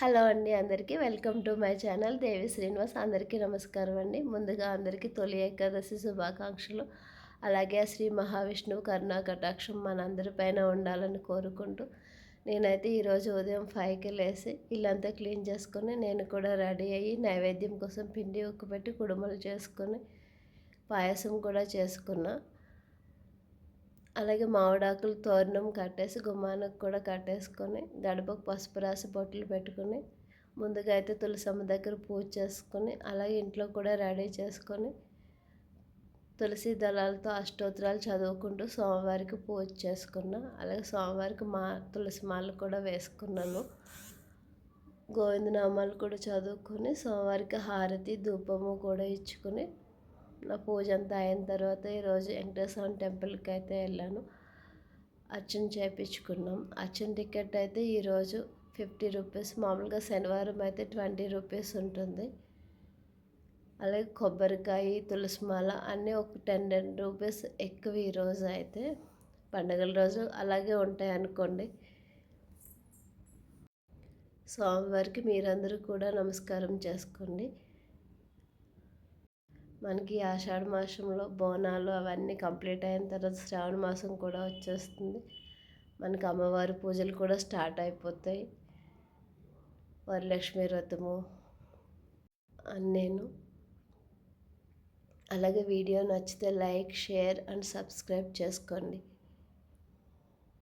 Hello అండి అందరికీ. Welcome to my channel Devi Srinivas. అందరికీ నమస్కారం అండి. ముందుగా అందరికీ తొలి ఏకాదశి శుభాకాంక్షలు. అలాగే శ్రీ మహావిష్ణువు కరుణా కటాక్షం మనందరిపైన ఉండాలని కోరుకుంటూ నేనైతే ఈరోజు ఉదయం ఫైవ్కి లేసి ఇల్లంతా క్లీన్ చేసుకొని నేను కూడా రెడీ అయ్యి నైవేద్యం కోసం పిండి ఉక్కుపెట్టి కుడుములు చేసుకొని పాయసం కూడా చేసుకున్నా. అలాగే మామిడాకులు తోరణం కట్టేసి గుమ్మానికి కూడా కట్టేసుకొని గడపకు పసుపు రాసి బొట్లు పెట్టుకుని ముందుగా అయితే తులసమ్మ దగ్గర పూజ చేసుకొని అలాగే ఇంట్లో కూడా రెడీ చేసుకొని తులసి దళాలతో అష్టోత్తరాలు చదువుకుంటూ సోమవారికి పూజ చేసుకున్నా. అలాగే సోమవారికి మా తులసి మాల కూడా వేసుకున్నాను గోవిందనామాలు కూడా చదువుకొని సోమవారికి హారతి ధూపము కూడా ఇచ్చుకొని నా పూజ అంతా అయిన తర్వాత ఈరోజు వెంకటేశ్వరం టెంపుల్కి అయితే వెళ్ళాను. అర్చన చేయించుకున్నాం అర్చన టికెట్ అయితే ఈరోజు ఫిఫ్టీ రూపీస్. మామూలుగా శనివారం అయితే ట్వంటీ రూపీస్ ఉంటుంది. అలాగే కొబ్బరికాయ తులసిమాల అన్నీ ఒక టెన్ టెన్ రూపీస్ ఎక్కువ ఈరోజు అయితే పండగల రోజు అలాగే ఉంటాయి అనుకోండి. స్వామివారికి మీరందరూ కూడా నమస్కారం చేసుకోండి. మనకి ఆషాఢ మాసంలో బోనాలు అవన్నీ కంప్లీట్ అయిన తర్వాత శ్రావణ మాసం కూడా వచ్చేస్తుంది. మనకి అమ్మవారి పూజలు కూడా స్టార్ట్ అయిపోతాయి. వరలక్ష్మి వ్రతము నేను అలాగే వీడియో నచ్చితే లైక్ షేర్ అండ్ సబ్స్క్రైబ్ చేసుకోండి.